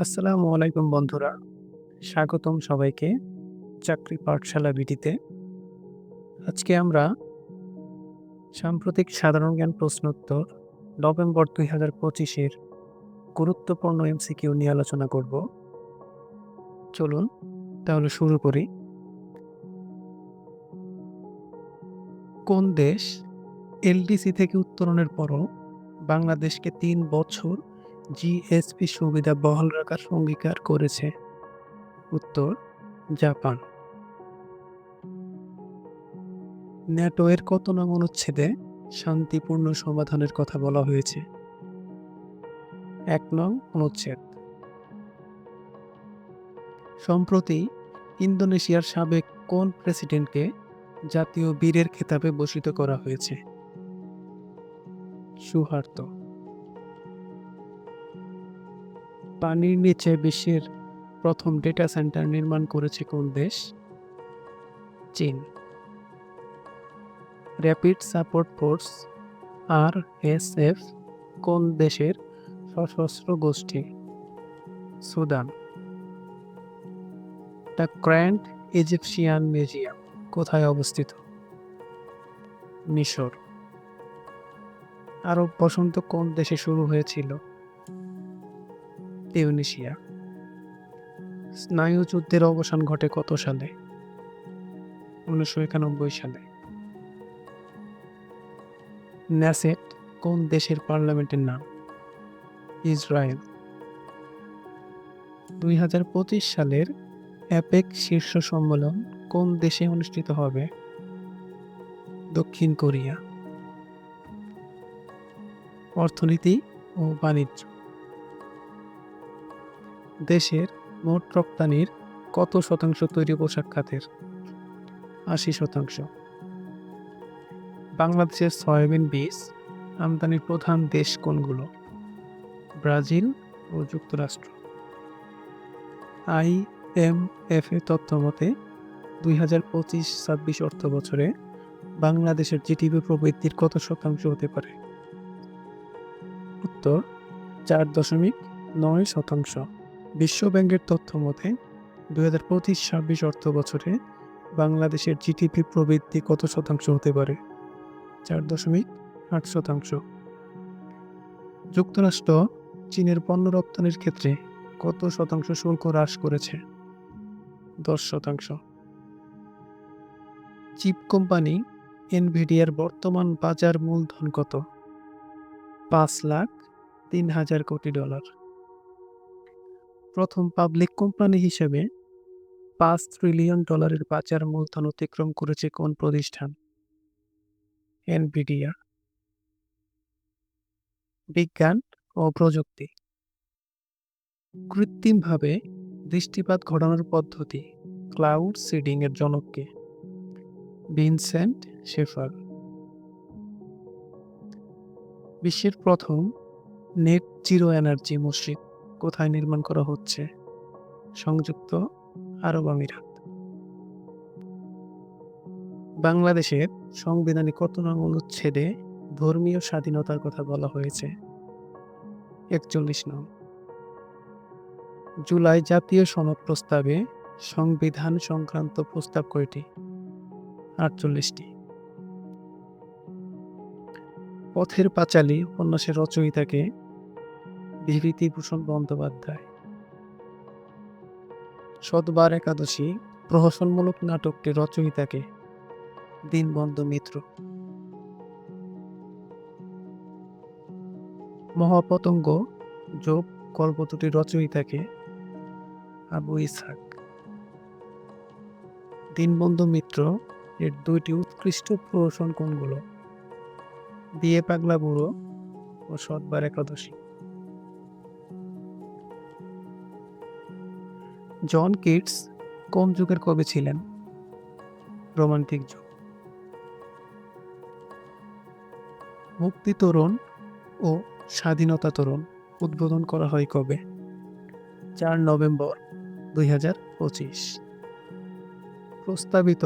আসসালামু আলাইকুম বন্ধুরা। স্বাগতম সবাইকে চাকরি পাঠশালা বিটিতে আজকে আমরা সাম্প্রতিক সাধারণ জ্ঞান প্রশ্নোত্তর নভেম্বর দুই হাজার পঁচিশের গুরুত্বপূর্ণ এমসিকিউ নিয়ে আলোচনা করব। চলুন, তাহলে শুরু করি। কোন দেশ এলডিসি থেকে উত্তরণের পরও বাংলাদেশকে তিন বছর জিএসপি সুবিধা বহাল রাখার অঙ্গীকার করেছে। উত্তর, জাপান। ন্যাটো এর কত নং অনুচ্ছেদে শান্তিপূর্ণ সমাধানের কথা বলা হয়েছে। এক নং অনুচ্ছেদ সম্প্রতি ইন্দোনেশিয়ার সাবেক কোন প্রেসিডেন্টকে জাতীয় বীরের খেতাবে ভূষিত করা হয়েছে? সুহার্তো। পানির নিচে বিশ্বের প্রথম ডেটা সেন্টার নির্মাণ করেছে কোন দেশ? চীন। Rapid support force R S F কোন দেশের সশস্ত্র গোষ্ঠী? Sudan. The Grand Egyptian Museum কোথায় অবস্থিত? মিশর। আরব বসন্ত কোন দেশে শুরু হয়েছিল? তিউনিশিয়া। স্নায়ু যুদ্ধের অবসান ঘটে কত সালে? উনিশশো একানব্বই সালে। ন্যাসেট কোন দেশের পার্লামেন্টের নাম? ইসরায়েল। দুই হাজার পঁচিশ সালের অ্যাপেক শীর্ষ সম্মেলন কোন দেশে অনুষ্ঠিত হবে? দক্ষিণ কোরিয়া। অর্থনীতি ও বাণিজ্য। দেশের মোট রপ্তানির কত শতাংশ তৈরি পোশাক খাতের? আশি শতাংশ। বাংলাদেশের সয়াবিন বীজ আমদানির প্রধান দেশ কোনগুলো? ব্রাজিল ও যুক্তরাষ্ট্র। আই এম এফ এ তথ্য মতে, দুই হাজার পঁচিশ ছাব্বিশ অর্থ বছরে বাংলাদেশের জিডিপি প্রবৃদ্ধির কত শতাংশ হতে পারে? উত্তর, চার দশমিক নয় শতাংশ। বিশ্ব ব্যাংকের তথ্য মতে, দুই হাজার পঁচিশ ছাব্বিশ অর্থ বছরে বাংলাদেশের জিডিপি প্রবৃদ্ধি কত শতাংশ হতে পারে? চার দশমিক আট শতাংশ। যুক্তরাষ্ট্র চীনের পণ্য রপ্তানির ক্ষেত্রে কত শতাংশ শুল্ক হ্রাস করেছে? দশ শতাংশ। চিপ কোম্পানি এনভিডিয়ার বর্তমান বাজার মূলধন কত? পাঁচ লাখ তিন হাজার কোটি ডলার। প্রথম পাবলিক কোম্পানি হিসেবে পাঁচ ট্রিলিয়ন ডলারের বাজার মূলধন অতিক্রম করেছে কোন প্রতিষ্ঠান? এনভিডিয়া বিজ্ঞান ও প্রযুক্তি। কৃত্রিমভাবে দৃষ্টিপাত ঘটানোর পদ্ধতি ক্লাউড সিডিং এর জনককে। Vincent Schaefer. বিশ্বের প্রথম নেট জিরো এনার্জি মসজিদ কোথায় নির্মাণ করা হচ্ছে? সংযুক্ত আরব আমিরাত। বাংলাদেশের সংবিধানে কত নং অনুচ্ছেদে ধর্মীয় স্বাধীনতার কথা বলা হয়েছে? একচল্লিশ নং। জুলাই জাতীয় সনদ প্রস্তাবে সংবিধান সংক্রান্ত প্রস্তাব কয়টি? আটচল্লিশটি। পথের পাঁচালী উপন্যাসের রচয়িতাকে বিভূতিভূষণ বন্দ্যোপাধ্যায়। সতবার একাদশী, প্রহসনমূলক নাটকটি রচয়িতাকে, দীনবন্ধু মিত্র। মহাপতঙ্গ, যোগ গল্প দুটির রচয়িতাকে, আবু ইসহাক। দীনবন্ধু মিত্র, এর দুইটি উৎকৃষ্ট প্রহসন কোনগুলো? বিয়ে পাগলা বুড়ো ও সতবার একাদশী। জন কিটস কোন যুগের কবি ছিলেন? রোমান্টিক যুগ। মুক্তি তরুণ ও স্বাধীনতা তরুণ উদ্বোধন করা হয় কবে? চার নভেম্বর দুই হাজার পঁচিশ। প্রস্তাবিত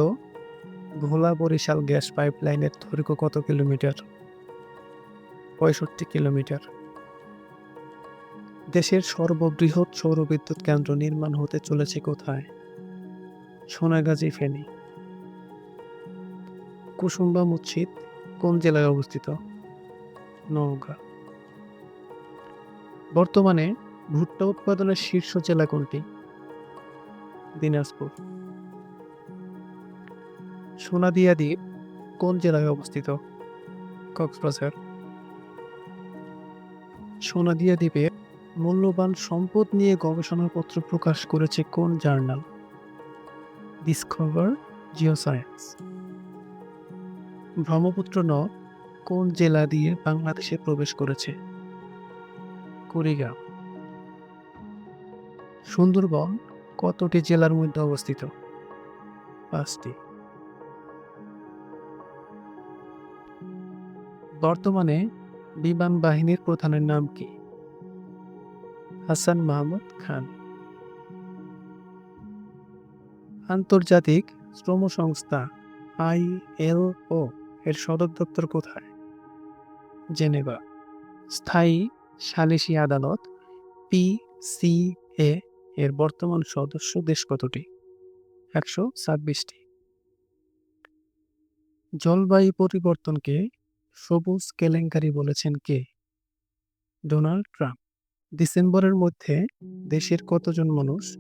ভোলা বরিশাল গ্যাস পাইপলাইনের দৈর্ঘ্য কত কিলোমিটার? পঁয়ষট্টি কিলোমিটার। দেশের সর্ববৃহৎ সৌরবিদ্যুৎ কেন্দ্র নির্মাণ হতে চলেছে কোথায়? সোনাগাজী, ফেনী। কুসুম্বা মসজিদ কোন জেলায় অবস্থিত? নওগাঁ। বর্তমানে ভুট্টা উৎপাদনের শীর্ষ জেলা কোনটি? দিনাজপুর। সোনাদিয়া দ্বীপ কোন জেলায় অবস্থিত? কক্সবাজার। সোনাদিয়া দ্বীপে মূল্যবান সম্পদ নিয়ে গবেষণাপত্র প্রকাশ করেছে কোন জার্নাল? ডিসকভার জিওসায়েন্স ব্রহ্মপুত্র নদ কোন জেলা দিয়ে বাংলাদেশে প্রবেশ করেছে? কুড়িগ্রাম। সুন্দরবন কতটি জেলার মধ্যে অবস্থিত? পাঁচটি। বর্তমানে বিমান বাহিনীর প্রধানের নাম কি? হাসান মাহমুদ খান। আন্তর্জাতিক শ্রম সংস্থা আইএলও এর সদর দপ্তর কোথায়? জেনেভা। স্থায়ী সালিসি আদালত পিসিএ এর বর্তমান সদস্য দেশ কতটি? একশো ছাব্বিশটি। জলবায়ু পরিবর্তনকে সবুজ কেলেঙ্কারি বলেছেন কে? Donald Trump. ডিসেম্বরের মধ্যে দেশের কতজন মানুষ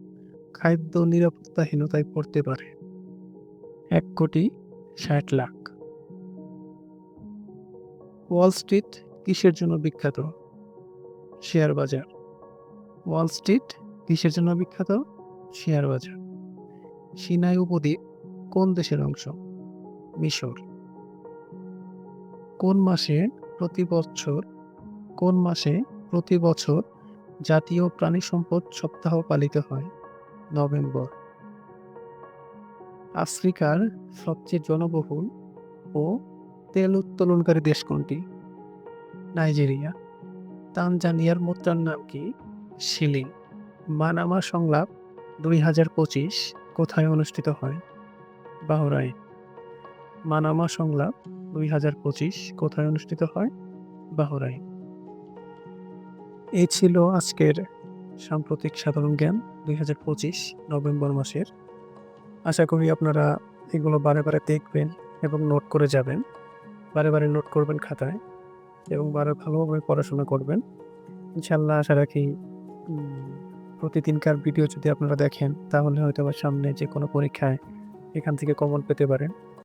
খাদ্য নিরাপত্তাহীনতায় পড়তে পারে? এক কোটি ষাট লাখ। ওয়াল স্ট্রিট কিসের জন্য বিখ্যাত? শেয়ার বাজার। ওয়াল স্ট্রিট কিসের জন্য বিখ্যাত? শেয়ার বাজার। সিনাই উপদ্বীপ কোন দেশের অংশ? মিশর। কোন মাসে প্রতি বছর, কোন মাসে প্রতি বছর জাতীয় প্রাণী সম্পদ সপ্তাহ পালিত হয়। নভেম্বর। আফ্রিকার সবচেয়ে জনবহুল ও তেল উত্তোলনকারী দেশ কোনটি? নাইজেরিয়া। তানজানিয়ার মুদ্রার নাম কি? শিলিং। মানামা সংলাপ দুই হাজার পঁচিশ কোথায় অনুষ্ঠিত হয়? বাহরাই মানামা সংলাপ দুই হাজার পঁচিশ কোথায় অনুষ্ঠিত হয়? বাহরাইন। এই ছিল আজকের সাম্প্রতিক সাধারণ জ্ঞান দুই হাজার পঁচিশ নভেম্বর মাসের। আশা করি আপনারা এগুলো বারে বারে দেখবেন এবং নোট করে যাবেন। বারে বারে নোট করবেন খাতায় এবং বারে ভালোভাবে পড়াশোনা করবেন। ইনশাল্লাহ আশা রাখি প্রতিদিনকার ভিডিও যদি আপনারা দেখেন, তাহলে হয়তো সামনে যে কোনো পরীক্ষায় এখান থেকে কমন পেতে পারেন।